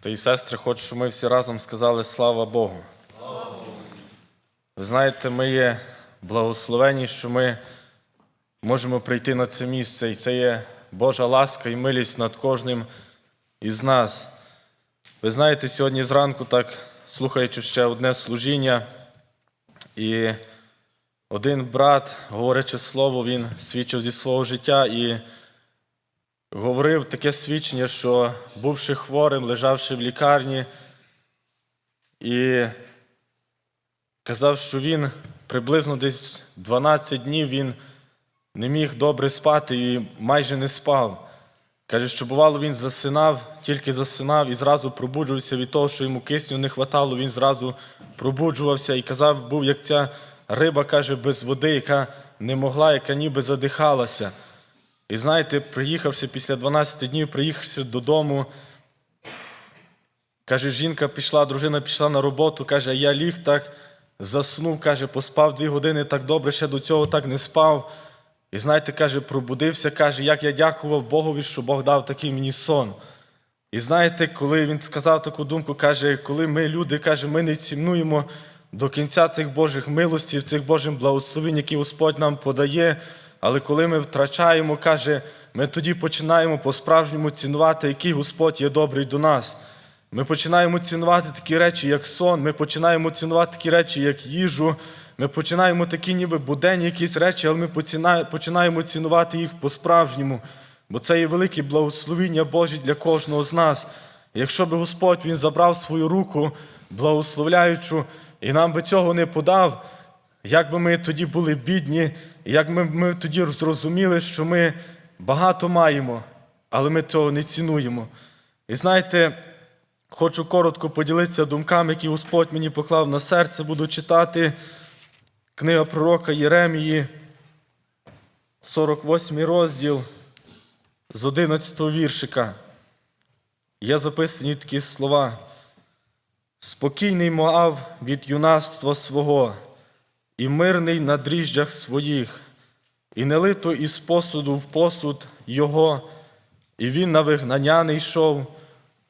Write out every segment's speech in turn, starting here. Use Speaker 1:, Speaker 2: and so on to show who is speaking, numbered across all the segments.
Speaker 1: Та і сестри, хочу, щоб ми всі разом сказали слава Богу. Ви знаєте, ми є благословені, що ми можемо прийти на це місце, і це є Божа ласка і милість над кожним із нас. Ви знаєте, сьогодні зранку, так слухаючи ще одне служіння, і один брат, говорячи слово, він свідчив зі свого життя і говорив таке свідчення, що бувши хворим, лежавши в лікарні, і казав, що він приблизно десь 12 днів він не міг добре спати і майже не спав. Каже, що бувало, він засинав, тільки засинав і зразу пробуджувався від того, що йому кисню не хватало, він зразу пробуджувався і казав, був як ця риба, каже, без води, яка не могла, яка ніби задихалася. І знаєте, приїхавши після 12 днів, приїхавши додому, каже, жінка пішла, дружина пішла на роботу, каже, я ліг так, заснув, каже, поспав дві години так добре, ще до цього так не спав. І знаєте, каже, пробудився, каже, як я дякував Богові, що Бог дав такий мені сон. І знаєте, коли він сказав таку думку, каже, коли ми, люди, каже, ми не цінуємо до кінця цих Божих милостів, цих Божих благословень, які Господь нам подає, але коли ми втрачаємо, каже, ми тоді починаємо по-справжньому цінувати, який Господь є добрий до нас. Ми починаємо цінувати такі речі, як сон, ми починаємо цінувати такі речі, як їжу. Ми починаємо такі ніби буденні якісь речі, але ми починаємо цінувати їх по-справжньому, бо це є велике благословіння Боже для кожного з нас. Якщо би Господь Він забрав свою руку, благословляючу, і нам би цього не подав, як би ми тоді були бідні, як ми, ми тоді зрозуміли, що ми багато маємо, але ми цього не цінуємо. І знаєте, хочу коротко поділитися думками, які Господь мені поклав на серце, буду читати. Книга пророка Єремії, 48 розділ з 11 віршика. Є записані такі слова. Спокійний Моав від юнацтва свого, і мирний на дріжджах своїх, і не лито із посуду в посуд його, і він на вигнання не йшов,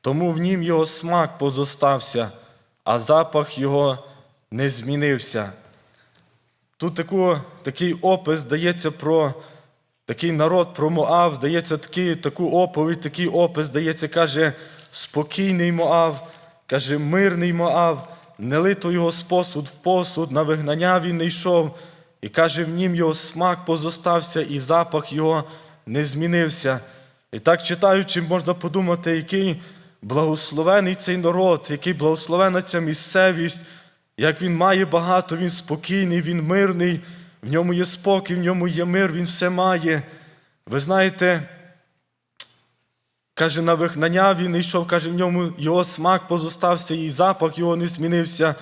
Speaker 1: тому в нім його смак позостався, а запах його не змінився. Тут таку, такий опис дається про такий народ, про Моав, дається такий, таку оповідь, такий опис дається, каже, спокійний Моав, каже, мирний Моав, не лито його з посуд в посуд, на вигнання він не йшов, і каже, в нім його смак позостався, і запах його не змінився. І так читаючи, можна подумати, який благословений цей народ, який благословена ця місцевість. Як він має багато, він спокійний, він мирний, в ньому є спокій, в ньому є мир, він все має. Ви знаєте, каже, на вигнання він йшов, каже, в ньому його смак позостався, і запах його не змінився.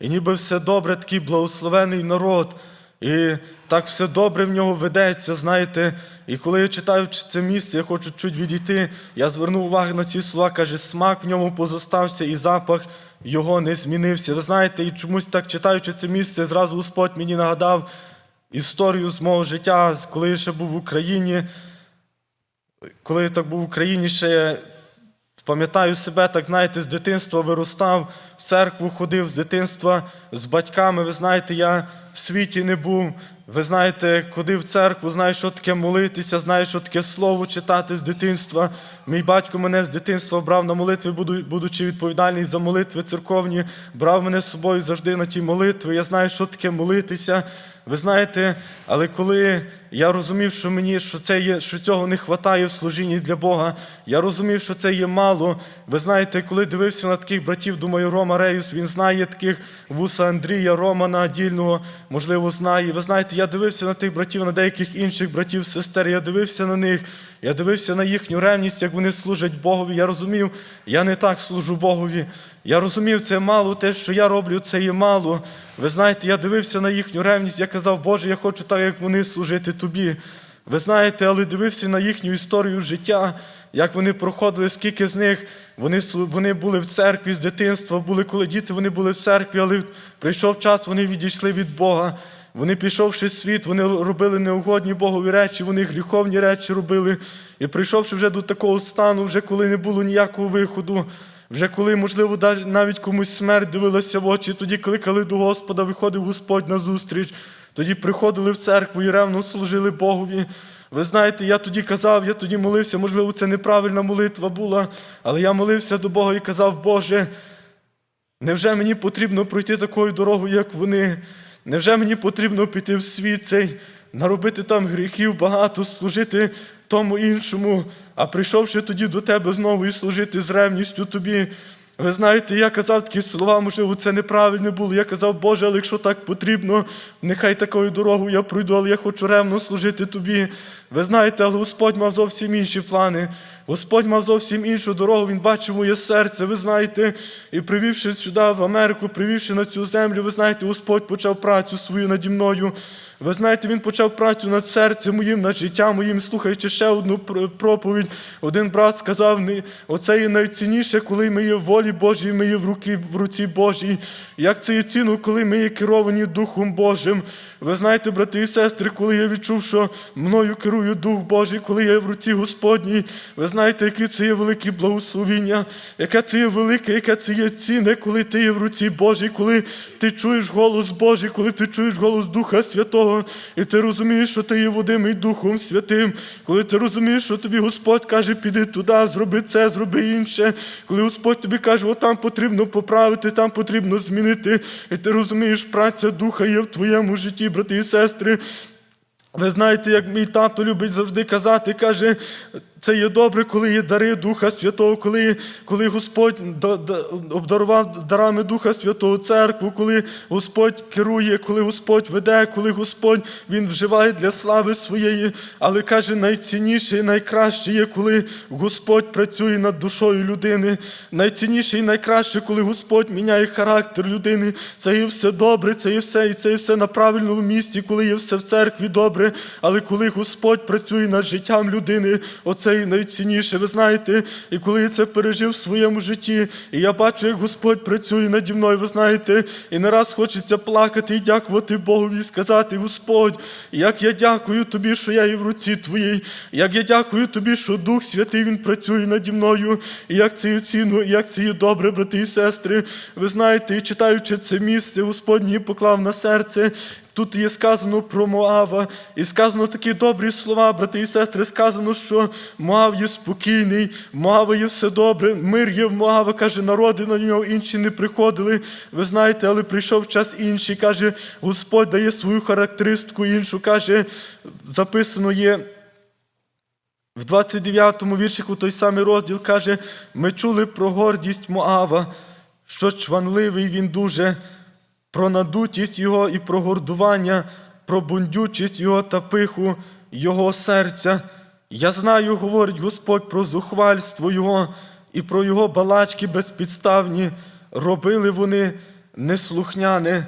Speaker 1: І ніби все добре, такий благословений народ. І так все добре в нього ведеться, знаєте. І коли я читаю це місце, я хочу чуть відійти, я звернув увагу на ці слова, каже, смак в ньому позостався, і запах його не змінився. Ви знаєте, і чомусь так читаючи це місце, зразу Господь мені нагадав історію з мого життя, коли я ще був в Україні. Коли я так був в Україні, ще я пам'ятаю себе, так знаєте, з дитинства виростав, в церкву ходив з дитинства з батьками. Ви знаєте, я в світі не був. Ви знаєте, ходив в церкву, знаю, що таке молитися, знаю, що таке слово читати з дитинства. Мій батько мене з дитинства брав на молитви, будучи відповідальний за молитви церковні, брав мене з собою завжди на ті молитви. Я знаю, що таке молитися. Ви знаєте, але коли я розумів, що мені що це є, що цього не вистачає в служінні для Бога, я розумів, що це є мало. Ви знаєте, коли дивився на таких братів, думаю, Рома Реюс, він знає таких вуса Андрія, Романа Дільного, можливо, знає. Ви знаєте, я дивився на тих братів, на деяких інших братів, сестер, я дивився на них. Я дивився на їхню ревність, як вони служать Богові. Я розумів, я не так служу Богові. Я розумів, це мало, те, що я роблю, це є мало. Ви знаєте, я дивився на їхню ревність, я казав, Боже, я хочу так, як вони служити тобі. Ви знаєте, але дивився на їхню історію життя, як вони проходили, скільки з них вони, вони були в церкві з дитинства, були коли діти, вони були в церкві, але прийшов час, вони відійшли від Бога. Вони, пішовши в світ, вони робили неугодні Богові речі, вони гріховні речі робили. І прийшовши вже до такого стану, вже коли не було ніякого виходу, Вже коли, можливо, навіть комусь смерть дивилася в очі, тоді кликали до Господа, виходив Господь на зустріч, тоді приходили в церкву і ревно служили Богові. Ви знаєте, я тоді казав, я тоді молився, можливо, це неправильна молитва була, але я молився до Бога і казав, Боже, невже мені потрібно пройти такою дорогою, як вони? Невже мені потрібно піти в світ цей, наробити там гріхів багато, служити тому іншому, а прийшовши тоді до тебе знову і служити з ревністю тобі? Ви знаєте, я казав такі слова, можливо, це неправильно було. Я казав, Боже, але якщо так потрібно, нехай такою дорогою я пройду, але я хочу ревно служити тобі. Ви знаєте, але Господь мав зовсім інші плани. Господь мав зовсім іншу дорогу, Він бачив моє серце, ви знаєте, і привівши сюди, в Америку, привівши на цю землю, ви знаєте, Господь почав працю свою наді мною. Ви знаєте, Він почав працю над серцем моїм, над життям моїм, слухаючи ще одну проповідь. Один брат сказав, оце є найцінніше, коли ми є в волі Божій, ми є в, руки, в руці Божій. Як це є цінно, коли ми є керовані Духом Божим. Ви знаєте, брати і сестри, коли я відчув, що мною керує Дух Божий, коли я в руці Господній, ви знаєте, які це є великі благословіння, яке це є велике, яке це є цінне, коли ти є в руці Божій, коли ти чуєш голос Божий, коли ти чуєш голос Духа Святого, і ти розумієш, що ти є водимий Духом Святим, коли ти розумієш, що тобі Господь каже, піди туди, зроби це, зроби інше, коли Господь тобі каже, о, там потрібно поправити, там потрібно змінити, і ти розумієш, праця Духа є в твоєму житті, брати і сестри. Ви знаєте, як мій тато любить завжди казати, каже, це є добре, коли є дари Духа Святого, коли, коли Господь да- да- обдарував дарами Духа Святого церкву, коли Господь керує, коли Господь веде, коли Господь Він вживає для слави своєї. Але каже, найцінніше і найкраще є, коли Господь працює над душою людини. Найцінніше і найкраще, коли Господь міняє характер людини. Це є все добре, це є все, і це є все на правильному місці, коли є все в церкві добре. Але коли Господь працює над життям людини, оце і найцінніше. Ви знаєте, і коли я це пережив в своєму житті, і я бачу, як Господь працює наді мною, ви знаєте, і не раз хочеться плакати і дякувати Богові, і сказати, Господь, як я дякую тобі, що я є в руці твоїй, як я дякую тобі, що Дух Святий Він працює наді мною, і як це є цінно, і як це є добре, брати і сестри. Ви знаєте, і читаючи це місце, Господь мені поклав на серце. Тут є сказано про Моава, і сказано такі добрі слова, брати і сестри. Сказано, що Моав є спокійний, Моава є все добре, мир є в Моава, каже, народи на нього інші не приходили. Ви знаєте, але прийшов час інший. Каже, Господь дає свою характеристику іншу. Каже, записано є. В 29-му віршику той самий розділ каже: ми чули про гордість Моава, що чванливий він дуже, про надутість його і про гордування, про бундючість його та пиху його серця. Я знаю, говорить Господь про зухвальство його і про його балачки безпідставні. Робили вони неслухняне.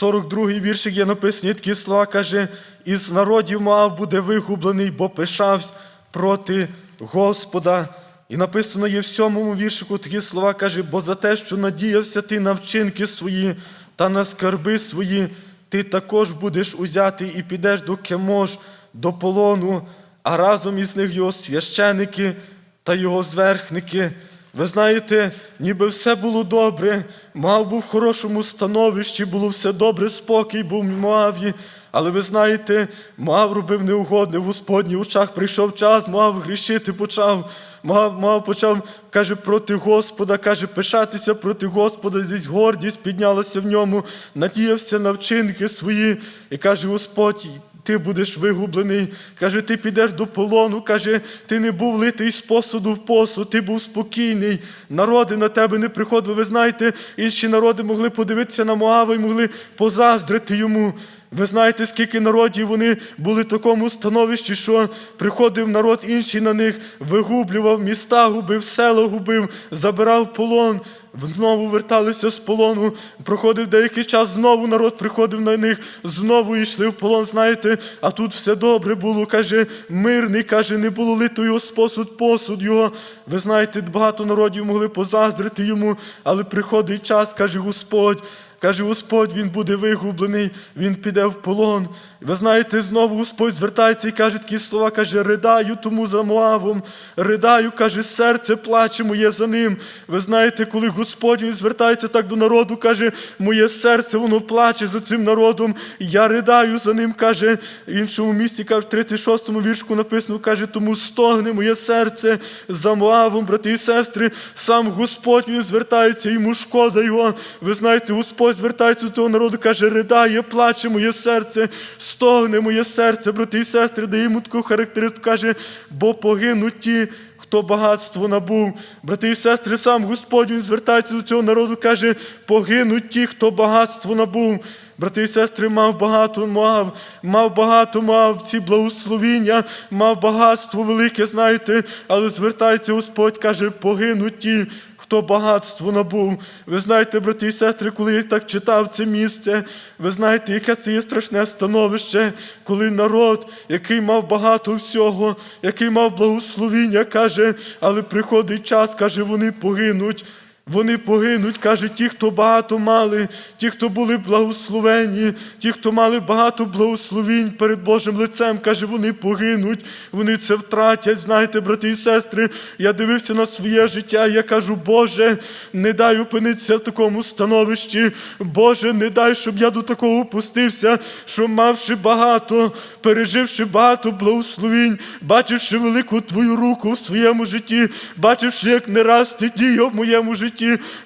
Speaker 1: 42-й віршик є написані такі слова, каже, із народів Моав буде вигублений, бо пишавсь проти Господа. І написано є в сьомому віршику такі слова, каже, бо за те, що надіявся ти на вчинки свої та на скарби свої, ти також будеш узятий і підеш до Кемош, до полону, а разом із них його священики та його зверхники. Ви знаєте, ніби все було добре, мав був в хорошому становищі, було все добре, спокій був в. Але ви знаєте, Моав робив неугодне в Господніх очах. Прийшов час, Моав грішити почав. Моав почав, каже, проти Господа, каже, пишатися проти Господа, десь гордість піднялася в ньому, надіявся на вчинки свої. І каже, Господь, ти будеш вигублений. Каже, ти підеш до полону. Каже, ти не був литий з посуду в посуд, ти був спокійний. Народи на тебе не приходили. Ви знаєте, інші народи могли подивитися на Моава і могли позаздрити йому. Ви знаєте, скільки народів вони були в такому становищі, що приходив народ інший на них, вигублював міста, губив, села губив, забирав полон. Знову верталися з полону, проходив деякий час, знову народ приходив на них, знову йшли в полон, знаєте, а тут все добре було, каже, мирний, каже, не було лито його спосуд, посуд його. Ви знаєте, багато народів могли позаздрити йому, але приходить час, каже Господь, Каже, Господь, він буде вигублений, він піде в полон. Ви знаєте, знову Господь звертається і каже такі слова, каже, ридаю тому за Моавом, ридаю, каже, серце плаче моє за ним. Ви знаєте, коли Господь він звертається так до народу, каже, моє серце, воно плаче за цим народом, я ридаю за ним, каже, в іншому місці, каже, в 36-му віршку написано, каже, тому стогне моє серце за Моавом, брати і сестри, сам Господь він звертається, йому шкода його. Ви знаєте, Господь звертається до того народу, каже, ридає, плаче моє серце, стогне моє серце, брати і сестри, дає йому таку характеристику, каже, бо погинуть ті, хто багатство набув. Брати і сестри, сам Господь він звертається до цього народу, каже, погинуть ті, хто багатство набув. Брати і сестри, мав багато мав, мав багато мав ці благословіння, мав багатство велике, знаєте, але звертається Господь, каже, погинуть ті, хто багатство набув. Ви знаєте, брати і сестри, коли я так читав це місце, ви знаєте, яке це є страшне становище, коли народ, який мав багато всього, який мав благословіння, каже, але приходить час, каже, вони погинуть. Вони погинуть, каже, ті, хто багато мали, ті, хто були благословені, ті, хто мали багато благословінь перед Божим лицем, каже, вони погинуть, вони це втратять. Знаєте, брати і сестри, я дивився на своє життя, і я кажу, Боже, не дай опинитися в такому становищі. Боже, не дай, щоб я до такого опустився, що мавши багато, переживши багато благословінь, бачивши велику Твою руку в своєму житті, бачивши, як не раз ти діяв в моєму житті.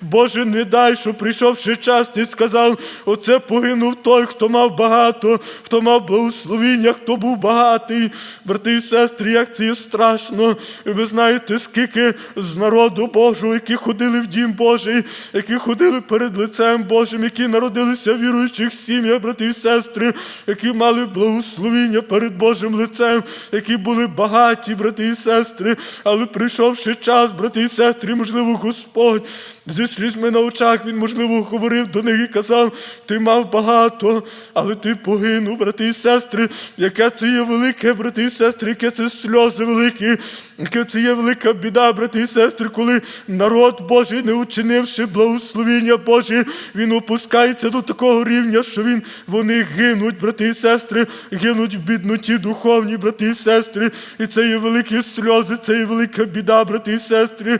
Speaker 1: Боже, не дай, щоб прийшовши час, ти сказав, оце погинув той, хто мав багато, хто мав благословіння, хто був багатий. Брати і сестри, як це є страшно. І ви знаєте, скільки з народу Божого, які ходили в дім Божий, які ходили перед лицем Божим, які народилися в віруючих сім'ях, брати і сестри, які мали благословіння перед Божим лицем, які були багаті, брати і сестри, але прийшовши час, брати і сестри, можливо, Господь зі слізьми на очах він, можливо, говорив до них і казав, ти мав багато, але ти погинув, брати і сестри, яке це є велике, брати і сестри, яке це сльози великі, яке це є велика біда, брати і сестри, коли народ Божий, не учинивши благословіння Божі, він опускається до такого рівня, що він, вони гинуть, брати і сестри, гинуть в бідноті духовній, брати і сестри, і це є великі сльози, це є велика біда, брати і сестри.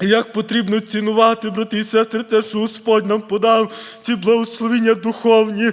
Speaker 1: Як потрібно цінувати, брати і сестри, те, що Господь нам подав, ці благословіння духовні.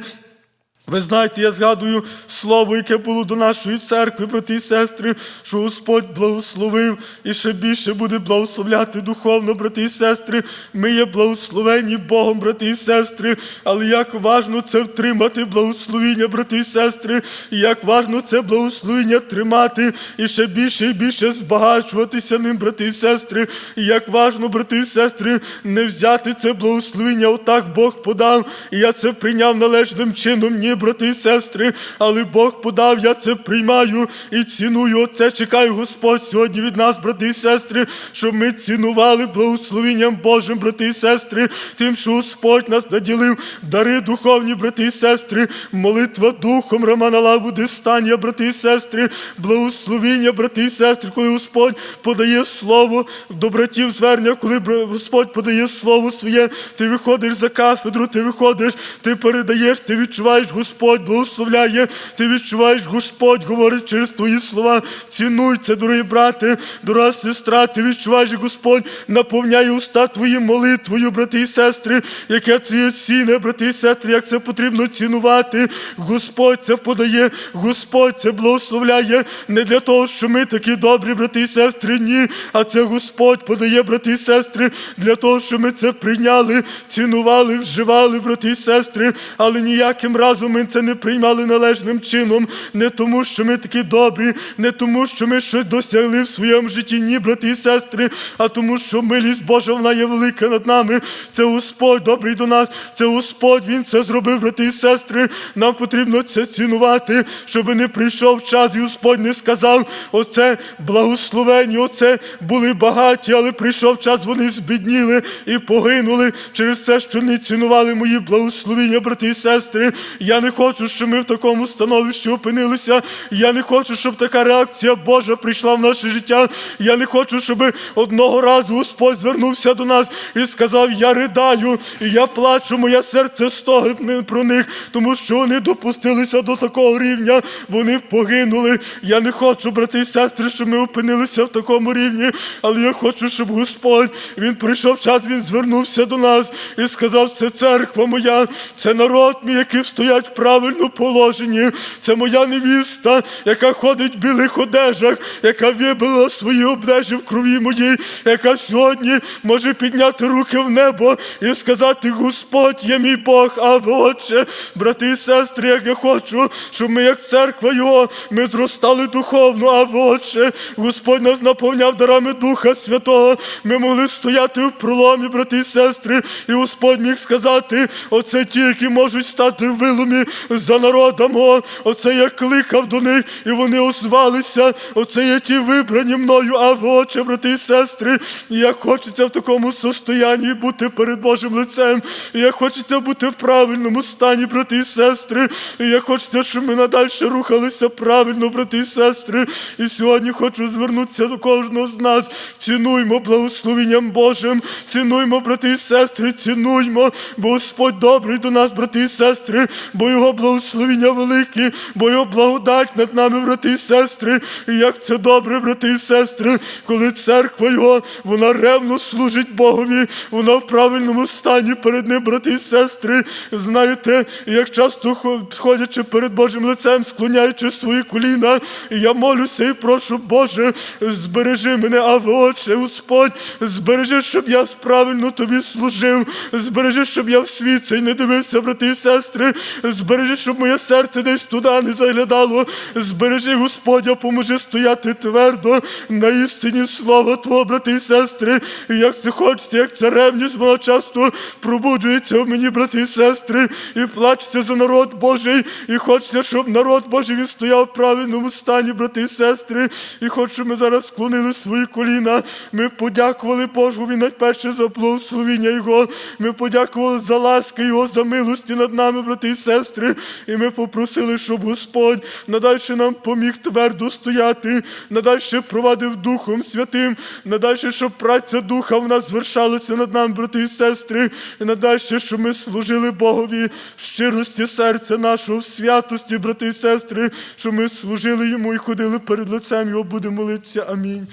Speaker 1: Ви знаєте, я згадую слово, яке було до нашої церкви, брати і сестри, що Господь благословив і ще більше буде благословляти духовно, брати і сестри. Ми є благословені Богом, брати і сестри, але як важно це втримати благословіння, брати і сестри, і як важно це благословіння тримати і ще більше і більше збагачуватися ним, брати і сестри, і як важно, брати і сестри, не взяти це благословіння, отак Бог подав, і я це прийняв належним чином. Ні, брати і сестри, але Бог подав, я це приймаю і ціную. Оце чекає Господь сьогодні від нас, брати і сестри, щоб ми цінували благословенням Божим, брати і сестри, тим, що Господь нас наділив, дари духовні, брати і сестри, молитва духом Романа Лаву, дистання, брати і сестри, благословіння, брати і сестри, коли Господь подає слово до братів звернення, коли Господь подає слово своє, ти виходиш за кафедру, ти виходиш, ти передаєш, ти відчуваєш, Господь благословляє, ти відчуваєш, Господь говорить через твої слова. Цінуй це, дорогі брати, дорога сестра, ти відчуваєш, Господь наповняє уста твої молитвою, брати і сестри, яке це є цінне, брати і сестри, як це потрібно цінувати. Господь це подає, Господь це благословляє. Не для того, що ми такі добрі, брати і сестри, ні, а це Господь подає, брати і сестри, для того, щоб ми це прийняли, цінували, вживали, брати і сестри, але ніяким разом ми це не приймали належним чином, не тому, що ми такі добрі, не тому, що ми щось досягли в своєму житті, ні, брати і сестри, а тому, що милість Божа вона є велика над нами. Це Господь добрий до нас, це Господь, Він це зробив, брати і сестри. Нам потрібно це цінувати, щоб не прийшов час, і Господь не сказав, оце благословені, оце були багаті, але прийшов час, вони збідніли і погинули через те, що не цінували мої благословіння, брати і сестри. Я не хочу, щоб ми в такому становищі опинилися. Я не хочу, щоб така реакція Божа прийшла в наше життя. Я не хочу, щоб одного разу Господь звернувся до нас і сказав: Я ридаю, і я плачу, моє серце стогне про них, тому що вони допустилися до такого рівня, вони погинули. Я не хочу, брати і сестри, щоб ми опинилися в такому рівні, але я хочу, щоб Господь він прийшов час, він звернувся до нас і сказав: це церква моя, це народ мій, який стоять в правильному положенні. Це моя невіста, яка ходить в білих одежах, яка вибила свої обдежі в крові моїй, яка сьогодні може підняти руки в небо і сказати: Господь є мій Бог, а Отче, брати і сестри, як я хочу, щоб ми, як церква Його, ми зростали духовно, а Отче, Господь нас наповняв дарами Духа Святого. Ми могли стояти в проломі, брати і сестри, і Господь міг сказати: оце ті, які можуть стати в виломі за народом. Оце я кликав до них, і вони озвалися. Оце є ті вибрані мною, а Отче, брати і сестри. І як хочеться в такому состоянні бути перед Божим лицем. І як хочеться бути в правильному стані, брати і сестри. І як хочеться, щоб ми надальше рухалися правильно, брати і сестри. І сьогодні хочу звернутися до кожного з нас. Цінуймо благословенням Божим, цінуймо, брати і сестри, цінуймо, бо Господь добрий до нас, брати і сестри, бо Його благословення великі, бо Його благодать над нами, брати і сестри. І як це добре, брати і сестри, коли церква Його, вона ревно служить Богові, вона в правильному стані перед ним, брати і сестри. Знаєте, як часто хо- ходячи перед Божим лицем, склоняючи свої коліна, я молюся і прошу, Боже, збережи мене, а Отче, Господь, збережи, щоб я правильно тобі служив, збережи, щоб я в світ цей не дивився, брати і сестри, збережи, щоб моє серце десь туди не заглядало. Збережи, Господь, поможи стояти твердо на істині слова Твого, брати і сестри. І як це хочеться, як ця ревність, вона часто пробуджується в мені, брати і сестри, і плачеться за народ Божий, і хочеться, щоб народ Божий він стояв в правильному стані, брати і сестри. І хочу, щоб ми зараз склонили свої коліна. Ми подякували Божові найперше за благословіння Його. Ми подякували за ласки Його, за милості над нами, брати і сестри. І ми попросили, щоб Господь надальше нам поміг твердо стояти, надальше провадив Духом Святим, надальше, щоб праця Духа в нас звершалася над нами, брати і сестри, і надальше, щоб ми служили Богові в щирості серця нашого, в святості, брати і сестри, щоб ми служили Йому і ходили перед лицем Його, будемо молитися. Амінь.